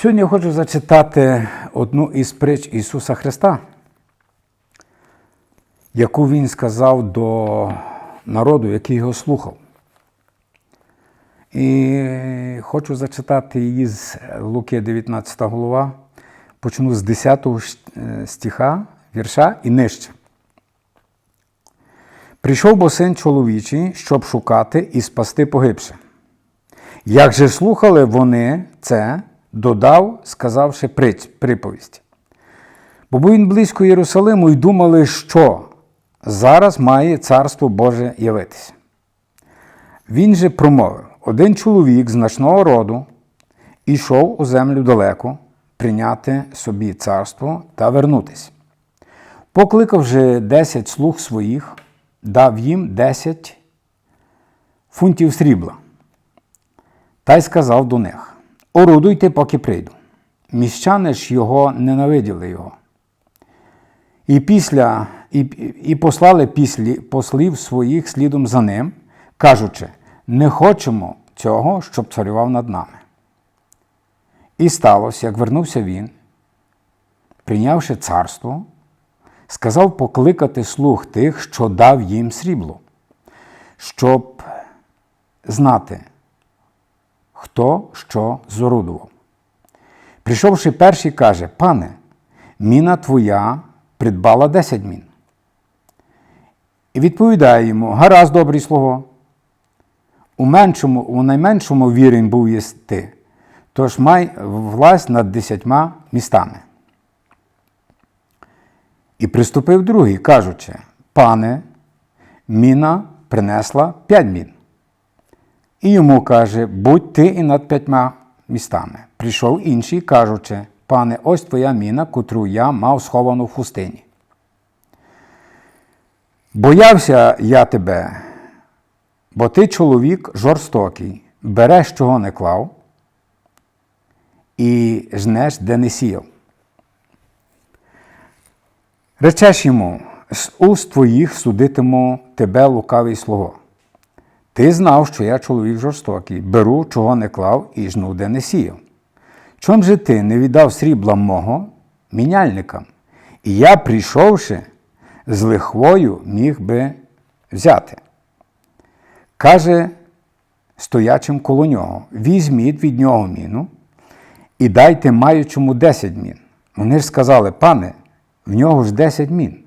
Сьогодні я хочу зачитати одну із притч Ісуса Христа, яку Він сказав до народу, який його слухав. І хочу зачитати її з Луки 19 глава, почну з 10 стиха, вірша і нижче. Прийшов бо син чоловічий, щоб шукати і спасти погибше. Як же слухали вони це, додав, сказавши приповість. Бо був він близько Єрусалиму і думали, що зараз має царство Боже явитися. Він же промовив: один чоловік значного роду ішов у землю далеко прийняти собі царство та вернутися. Покликав же десять слуг своїх, дав їм десять фунтів срібла. Та й сказав до них: Орудуйте, поки прийду. Міщани ж його ненавиділи його. І після, і, і послали післі, послів своїх слідом за ним, кажучи: не хочемо цього, щоб царював над нами. І сталося, як вернувся він, прийнявши царство, сказав покликати слуг тих, що дав їм срібло, щоб знати, хто що зорудував. Прийшовши перший, каже: Пане, міна твоя придбала десять мін. І відповідає йому: Гаразд, добрий слуго. У меншому, у найменшому вірень був єси ти, тож май власть над десятьма містами. І приступив другий, кажучи: Пане, міна принесла п'ять мін. І йому каже: Будь ти і над п'ятьма містами. Прийшов інший, кажучи, пане, ось твоя міна, котру я мав сховану в хустині. Боявся я тебе, бо ти чоловік жорстокий, береш, чого не клав, і жнеш, де не сіяв. Речеш йому, з уст твоїх судитиму тебе лукавий слуго. Ти знав, що я чоловік жорстокий, беру, чого не клав, і жну, де не сіяв. Чом же ти не віддав срібла мого міняльникам? І я, прийшовши, з лихвою міг би взяти. Каже стоячим коло нього: візьміть від нього міну і дайте маючому десять мін. Вони ж сказали, пане, в нього ж десять мін.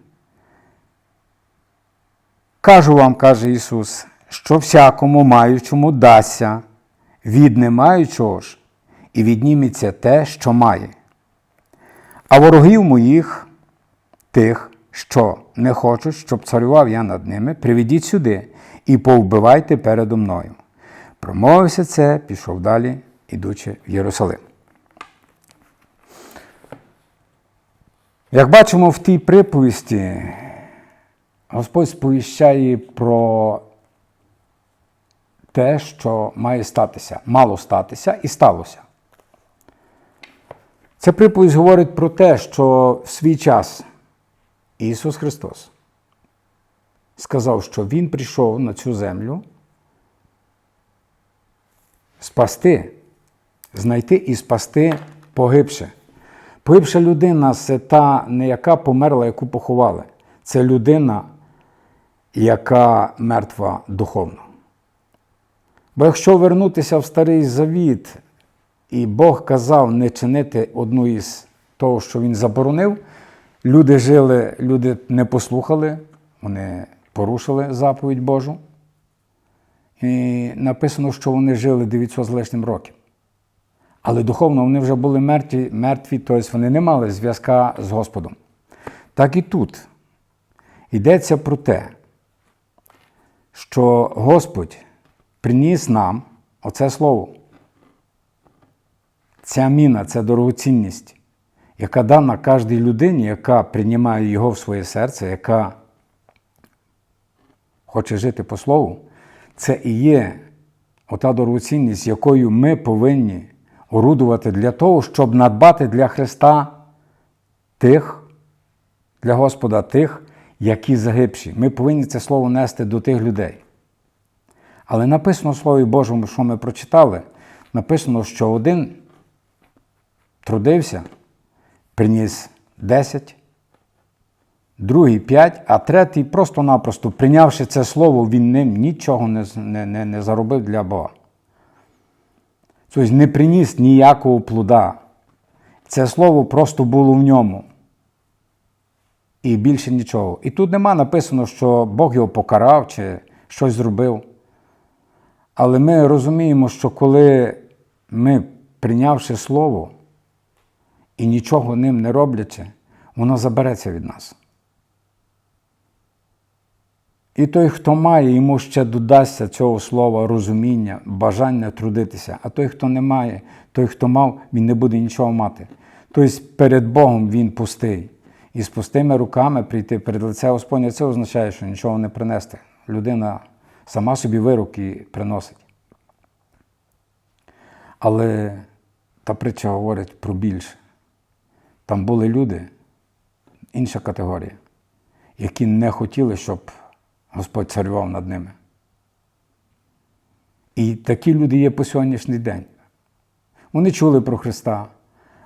Кажу вам, каже Ісус, що всякому маючому дасться, від немаючого ж, і відніметься те, що має. А ворогів моїх, тих, що не хочуть, щоб царював я над ними, приведіть сюди і повбивайте передо мною. Промовився це, пішов далі, ідучи в Єрусалим. Як бачимо в тій приповісті, Господь сповіщає про те, що має статися, мало статися і сталося. Ця приповість говорить про те, що в свій час Ісус Христос сказав, що Він прийшов на цю землю спасти, знайти і спасти погибше. Погибша людина це та не яка померла, яку поховали. Це людина, яка мертва духовно. Бо якщо вернутися в Старий Завіт, і Бог казав не чинити одну із того, що Він заборонив, люди жили, люди не послухали, вони порушили заповідь Божу. І написано, що вони жили 900 з лишнім років. Але духовно вони вже були мертві, мертві, тобто вони не мали зв'язка з Господом. Так і тут йдеться про те, що Господь приніс нам оце слово. Ця міна, це дорогоцінність, яка дана кожній людині, яка приймає його в своє серце, яка хоче жити по слову, це і є ота дорогоцінність, якою ми повинні орудувати для того, щоб надбати для Христа тих, для Господа тих, які загибші. Ми повинні це слово нести до тих людей. Але написано в Слові Божому, що ми прочитали, написано, що один трудився, приніс 10, другий 5, а третій просто-напросто, прийнявши це слово, він ним нічого не, не, не, заробив для Бога. Тобто не приніс ніякого плода. Це слово просто було в ньому. І більше нічого. І тут нема написано, що Бог його покарав чи щось зробив. Але ми розуміємо, що коли ми, прийнявши слово і нічого ним не роблячи, воно забереться від нас. І той, хто має, йому ще додасться цього слова розуміння, бажання трудитися. А той, хто не має, той, хто мав, він не буде нічого мати. Тобто перед Богом він пустий. І з пустими руками прийти перед лице Господнє, це означає, що нічого не принести. Людина сама собі вироки приносить. Але та притча говорить про більше. Там були люди, інша категорія, які не хотіли, щоб Господь царював над ними. І такі люди є по сьогоднішній день. Вони чули про Христа,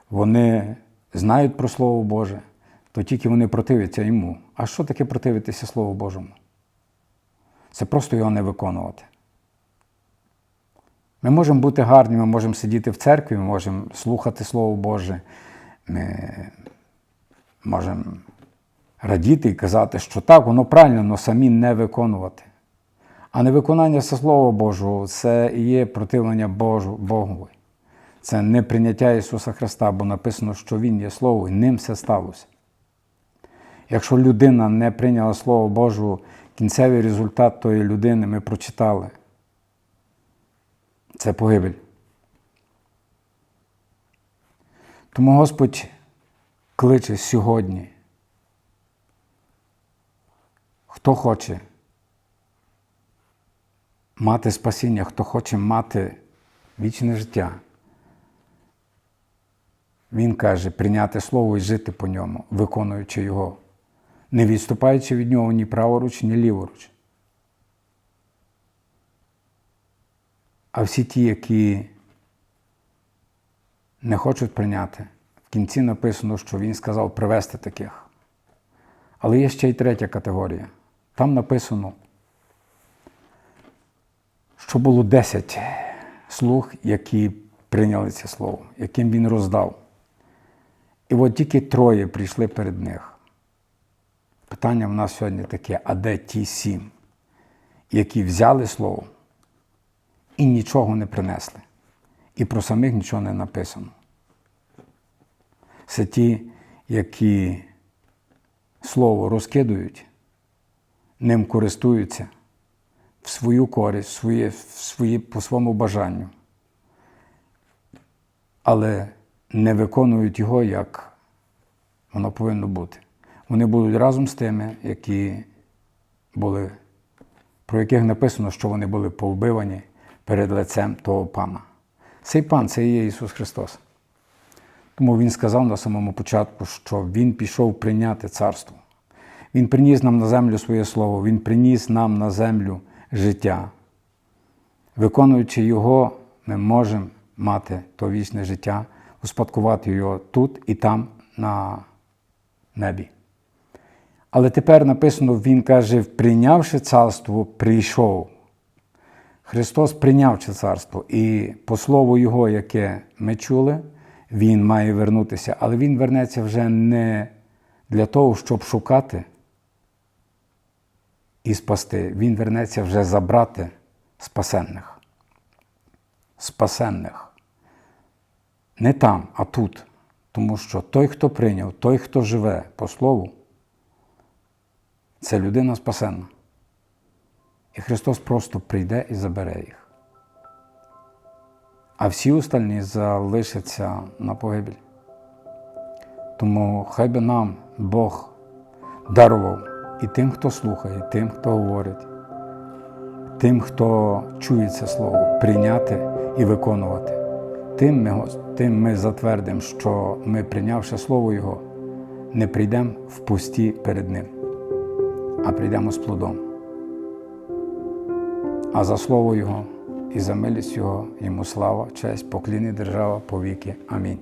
вони знають про Слово Боже, то тільки вони противляться йому. А що таке противитися Слову Божому? Це просто його не виконувати. Ми можемо бути гарні, ми можемо сидіти в церкві, ми можемо слухати Слово Боже, ми можемо радіти і казати, що так, воно правильно, але самі не виконувати. А невиконання Слова Божого це і є противлення Божу, Богові. Це не прийняття Ісуса Христа, бо написано, що Він є Слово, і ним все сталося. Якщо людина не прийняла Слово Боже, кінцевий результат тої людини ми прочитали. Це погибель. Тому Господь кличе сьогодні. Хто хоче мати спасіння, хто хоче мати вічне життя, він каже прийняти слово і жити по ньому, виконуючи його, не відступаючи від нього ні праворуч, ні ліворуч. А всі ті, які не хочуть прийняти, в кінці написано, що він сказав привести таких. Але є ще й третя категорія. Там написано, що було 10 слуг, які прийняли це слово, яким він роздав. І от тільки троє прийшли перед них. Питання в нас сьогодні таке: а де ті сім, які взяли слово і нічого не принесли, і про самих нічого не написано. Це ті, які слово розкидують, ним користуються в свою користь, в своє, в свої, по своєму бажанню, але не виконують його, як воно повинно бути. Вони будуть разом з тими, які були, про яких написано, що вони були повбивані перед лицем того пана. Цей пан це і є Ісус Христос. Тому Він сказав на самому початку, що Він пішов прийняти царство. Він приніс нам на землю своє слово, Він приніс нам на землю життя. Виконуючи Його, ми можемо мати то вічне життя, успадкувати його тут і там на небі. Але тепер написано, Він каже, прийнявши царство, прийшов. Христос прийняв це царство, і по слову Його, яке ми чули, Він має вернутися, але Він вернеться вже не для того, щоб шукати і спасти. Він вернеться вже забрати спасенних. Спасенних. Не там, а тут. Тому що той, хто прийняв, той, хто живе по слову, це людина спасенна. І Христос просто прийде і забере їх. А всі остальні залишаться на погибель. Тому хай би нам Бог дарував і тим, хто слухає, і тим, хто говорить, тим, хто чує це слово, прийняти і виконувати. Тим ми, тим ми затвердимо, що ми, прийнявши Слово Його, не прийдемо в пусті перед Ним, а прийдемо з плодом. А за слово Його і за милість Його йому слава, честь, поклін і держава повіки. Амінь.